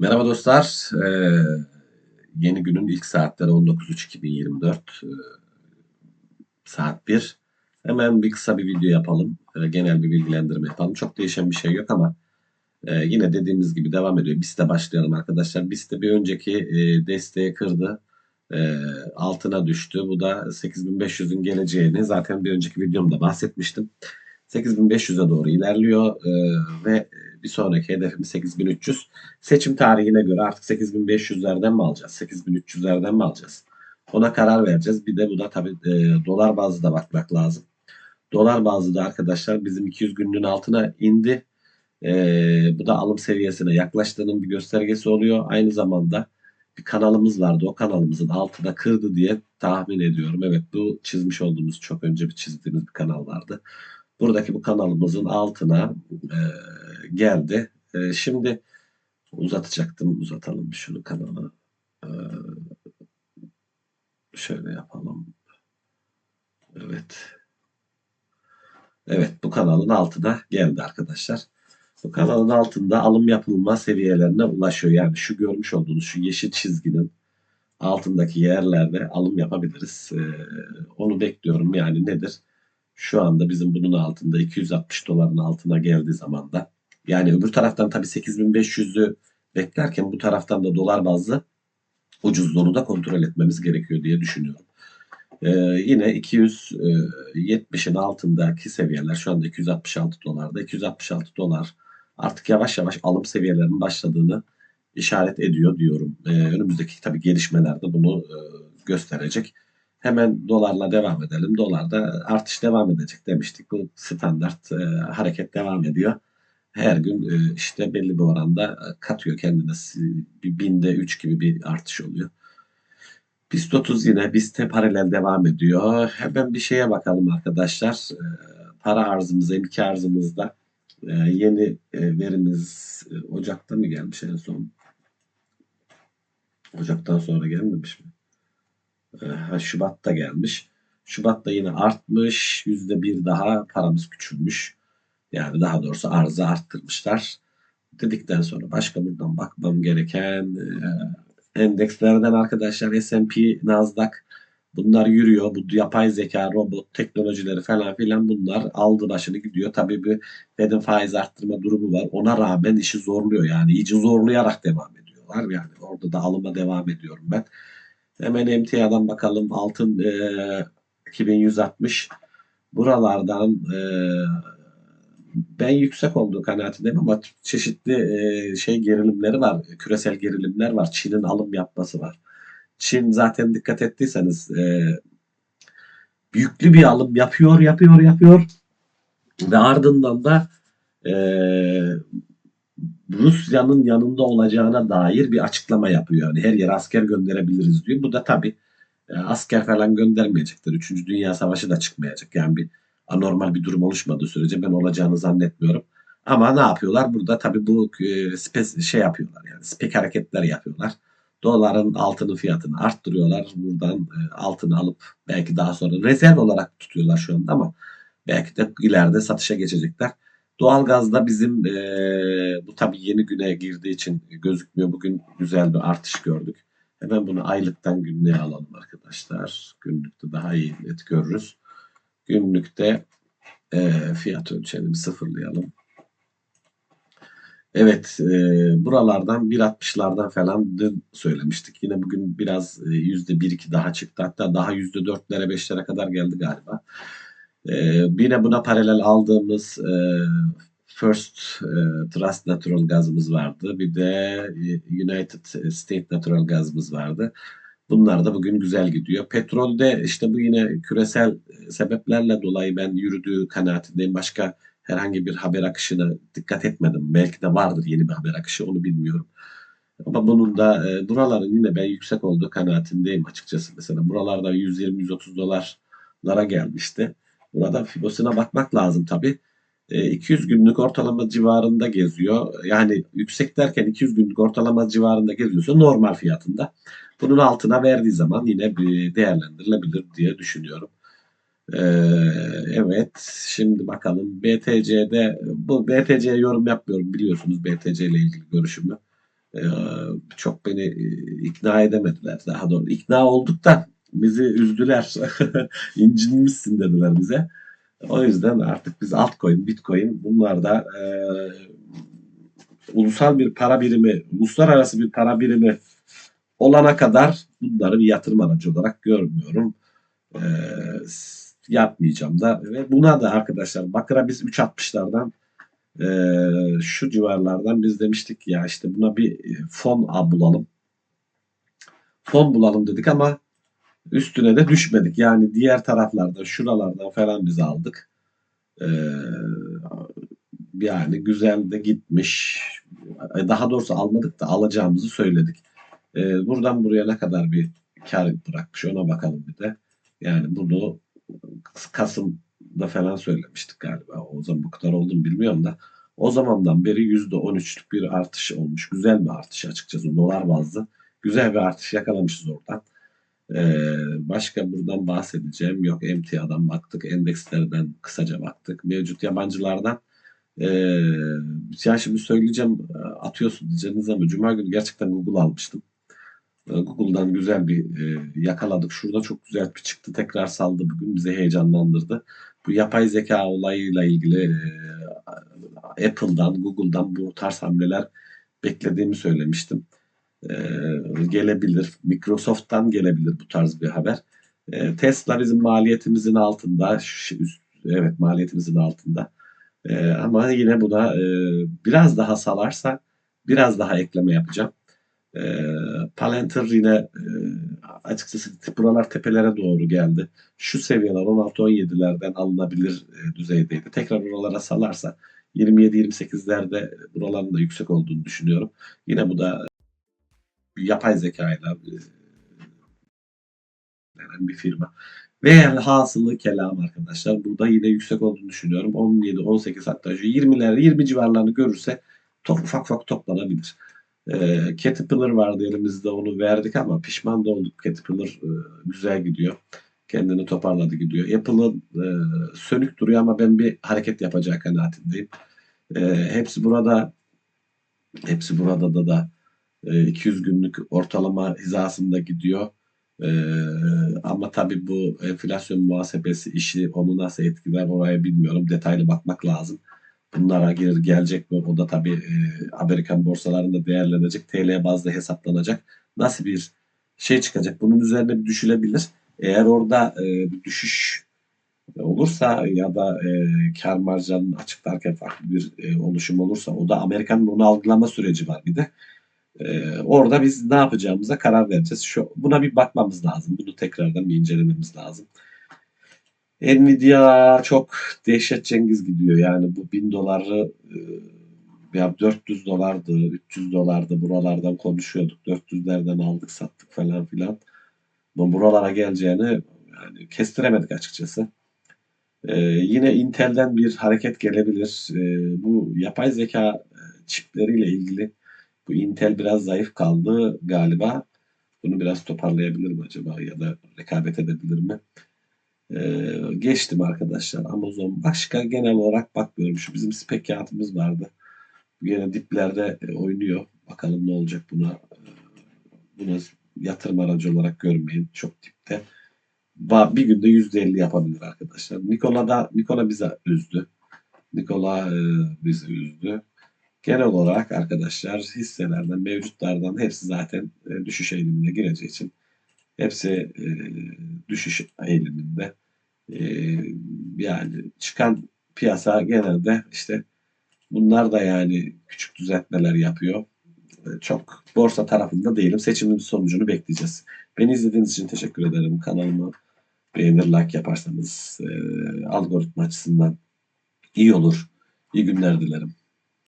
Merhaba dostlar. Ee, yeni günün ilk saatleri 19.3.2024 ee, saat 1. Hemen bir kısa bir video yapalım. Ee, genel bir bilgilendirme yapalım. Çok değişen bir şey yok ama e, yine dediğimiz gibi devam ediyor. BIST'e başlayalım arkadaşlar. BIST'te bir önceki e, desteği kırdı. E, altına düştü. Bu da 8500'ün geleceğini zaten bir önceki videomda bahsetmiştim. 8500'e doğru ilerliyor e, ve bir sonraki hedefimiz 8300. Seçim tarihine göre artık 8500'lerden mi alacağız? 8300'lerden mi alacağız? Ona karar vereceğiz. Bir de bu da tabii e, dolar bazlı da bakmak lazım. Dolar bazlı da arkadaşlar bizim 200 günlüğün altına indi. E, bu da alım seviyesine yaklaştığının bir göstergesi oluyor. Aynı zamanda bir kanalımız vardı. O kanalımızın altına kırdı diye tahmin ediyorum. Evet bu çizmiş olduğumuz çok önce bir çizdiğimiz bir kanal vardı. Buradaki bu kanalımızın altına e, geldi. E, şimdi uzatacaktım. Uzatalım şunu kanalı. E, şöyle yapalım. Evet. Evet bu kanalın altına geldi arkadaşlar. Bu kanalın altında alım yapılma seviyelerine ulaşıyor. Yani şu görmüş olduğunuz şu yeşil çizginin altındaki yerlerde alım yapabiliriz. Ee, onu bekliyorum. Yani nedir? Şu anda bizim bunun altında 260 doların altına geldiği zaman da yani öbür taraftan tabii 8500'ü beklerken bu taraftan da dolar bazlı ucuzluğunu da kontrol etmemiz gerekiyor diye düşünüyorum. Ee, yine 270'in altındaki seviyeler şu anda 266 dolarda 266 dolar artık yavaş yavaş alım seviyelerinin başladığını işaret ediyor diyorum. Ee, önümüzdeki tabii gelişmelerde bunu e, gösterecek. Hemen dolarla devam edelim. Dolarda artış devam edecek demiştik. Bu standart e, hareket devam ediyor. Her gün e, işte belli bir oranda katıyor kendine. Bir binde 3 gibi bir artış oluyor. BIST 30 yine BIST'e paralel devam ediyor. Hemen bir şeye bakalım arkadaşlar. E, para arzımız, emki arzımızda e, yeni e, verimiz e, Ocak'ta mı gelmiş en son? Ocak'tan sonra gelmemiş mi? E, Şubat'ta gelmiş. Şubat'ta yine artmış. Yüzde bir daha paramız küçülmüş. Yani daha doğrusu arzı arttırmışlar. Dedikten sonra başka buradan bakmam gereken e, endekslerden arkadaşlar S&P, Nasdaq bunlar yürüyor. Bu yapay zeka, robot teknolojileri falan filan bunlar aldı başını gidiyor. Tabii bir Fed'in faiz arttırma durumu var. Ona rağmen işi zorluyor. Yani iyice zorlayarak devam ediyorlar. Yani orada da alıma devam ediyorum ben. Hemen emtiadan bakalım. Altın e, 2160 buralardan e, ben yüksek olduğu kanaatindeyim ama çeşitli e, şey gerilimleri var. Küresel gerilimler var. Çin'in alım yapması var. Çin zaten dikkat ettiyseniz e, büyüklü bir alım yapıyor, yapıyor, yapıyor ve ardından da e, Rusya'nın yanında olacağına dair bir açıklama yapıyor. Yani her yere asker gönderebiliriz diyor. Bu da tabii e, asker falan göndermeyecektir. Üçüncü Dünya Savaşı da çıkmayacak. Yani bir anormal bir durum oluşmadığı sürece ben olacağını zannetmiyorum. Ama ne yapıyorlar? Burada tabii bu e, şey yapıyorlar yani spek hareketler yapıyorlar. Doların altının fiyatını arttırıyorlar. Buradan e, altını alıp belki daha sonra rezerv olarak tutuyorlar şu anda ama belki de ileride satışa geçecekler. Doğalgazda bizim e, bu tabii yeni güne girdiği için gözükmüyor. Bugün güzel bir artış gördük. Hemen bunu aylıktan günlüğe alalım arkadaşlar. Günlükte daha iyi net görürüz. Günlükte e, fiyat ölçelim sıfırlayalım. Evet e, buralardan 1.60'lardan falan dün söylemiştik. Yine bugün biraz e, %1-2 daha çıktı. Hatta daha %4'lere 5'lere kadar geldi galiba. E, yine buna paralel aldığımız e, First e, Trust Natural gazımız vardı. Bir de e, United State Natural gazımız vardı. Bunlar da bugün güzel gidiyor. Petrolde işte bu yine küresel e, sebeplerle dolayı ben yürüdüğü kanaatindeyim. Başka herhangi bir haber akışına dikkat etmedim. Belki de vardır yeni bir haber akışı onu bilmiyorum. Ama bunun da e, buraların yine ben yüksek olduğu kanaatindeyim açıkçası. Mesela buralarda 120-130 dolarlara gelmişti. Burada Fibos'una bakmak lazım tabii. 200 günlük ortalama civarında geziyor. Yani yüksek derken 200 günlük ortalama civarında geziyorsa normal fiyatında. Bunun altına verdiği zaman yine bir değerlendirilebilir diye düşünüyorum. Ee, evet şimdi bakalım BTC'de bu BTC'ye yorum yapmıyorum biliyorsunuz BTC ile ilgili görüşümü. Ee, çok beni e, ikna edemediler. Daha doğru ikna olduk da bizi üzdüler. İncinmişsin dediler bize. O yüzden artık biz altcoin, bitcoin bunlar da e, ulusal bir para birimi, uluslararası bir para birimi olana kadar bunları bir yatırım aracı olarak görmüyorum. E, yapmayacağım da ve buna da arkadaşlar Bakır'a biz 3.60'lardan e, şu civarlardan biz demiştik ya işte buna bir fon bulalım. Fon bulalım dedik ama üstüne de düşmedik. Yani diğer taraflarda şuralardan falan biz aldık. Ee, yani güzel de gitmiş. Daha doğrusu almadık da alacağımızı söyledik. Ee, buradan buraya ne kadar bir kar bırakmış ona bakalım bir de. Yani bunu Kasım'da falan söylemiştik galiba. O zaman bu kadar oldu bilmiyorum da. O zamandan beri %13'lük bir artış olmuş. Güzel bir artış açıkçası dolar bazlı. Güzel bir artış yakalamışız oradan. Ee, başka buradan bahsedeceğim yok. Emtia'dan baktık, endekslerden kısaca baktık. Mevcut yabancılardan ee, ya şimdi söyleyeceğim atıyorsun diyeceğiniz ama Cuma günü gerçekten Google almıştım. Ee, Google'dan güzel bir e, yakaladık. Şurada çok güzel bir çıktı. Tekrar saldı bugün. Bizi heyecanlandırdı. Bu yapay zeka olayıyla ilgili e, Apple'dan, Google'dan bu tarz hamleler beklediğimi söylemiştim. Ee, gelebilir. Microsoft'tan gelebilir bu tarz bir haber. Ee, Tesla bizim maliyetimizin altında. Evet maliyetimizin altında. Ee, ama yine bu da e, biraz daha salarsa biraz daha ekleme yapacağım. Ee, Palantir yine e, açıkçası buralar tepelere doğru geldi. Şu seviyeler 16-17'lerden alınabilir e, düzeydeydi. Tekrar buralara salarsa 27-28'lerde buraların da yüksek olduğunu düşünüyorum. Yine bu da yapay zekayla veren bir firma. Ve hasılı kelam arkadaşlar. Burada yine yüksek olduğunu düşünüyorum. 17, 18 hatta şu 20'ler 20 civarlarını görürse top, ufak ufak toplanabilir. E, Caterpillar vardı elimizde onu verdik ama pişman da olduk. Caterpillar e, güzel gidiyor. Kendini toparladı gidiyor. Apple'ın e, sönük duruyor ama ben bir hareket yapacağı kanaatindeyim. E, hepsi burada hepsi burada da da e, 200 günlük ortalama hizasında gidiyor. Ee, ama tabii bu enflasyon muhasebesi işi onu nasıl etkiler oraya bilmiyorum. Detaylı bakmak lazım. Bunlara gelir gelecek mi? O da tabii e, Amerikan borsalarında değerlenecek. TL bazda hesaplanacak. Nasıl bir şey çıkacak? Bunun üzerine bir düşülebilir. Eğer orada e, bir düşüş olursa ya da e, kar marjlarını açıklarken farklı bir e, oluşum olursa o da Amerika'nın onu algılama süreci var bir de. Ee, orada biz ne yapacağımıza karar vereceğiz. Şu, buna bir bakmamız lazım. Bunu tekrardan bir incelememiz lazım. Nvidia çok dehşet cengiz gidiyor. Yani bu 1000 doları e, ya 400 dolardı, 300 dolardı. Buralardan konuşuyorduk. 400'lerden aldık, sattık falan filan. Ama buralara geleceğini yani kestiremedik açıkçası. Ee, yine Intel'den bir hareket gelebilir. Ee, bu yapay zeka e, çipleriyle ilgili bu Intel biraz zayıf kaldı galiba. Bunu biraz toparlayabilir mi acaba ya da rekabet edebilir mi? Ee, geçtim arkadaşlar. Amazon başka genel olarak bakmıyorum. Şu bizim spek kağıtımız vardı. Yine diplerde e, oynuyor. Bakalım ne olacak buna. Ee, Bunu yatırım aracı olarak görmeyin. Çok dipte. Bir günde %50 yapabilir arkadaşlar. Nikola da Nikola bize üzdü. Nikola e, bizi üzdü. Genel olarak arkadaşlar hisselerden, mevcutlardan hepsi zaten e, düşüş eğilimine gireceği için hepsi e, düşüş eğiliminde. E, yani çıkan piyasa genelde işte bunlar da yani küçük düzeltmeler yapıyor. Çok borsa tarafında değilim. Seçimin sonucunu bekleyeceğiz. Beni izlediğiniz için teşekkür ederim. Kanalımı beğenir, like yaparsanız algoritma açısından iyi olur. İyi günler dilerim.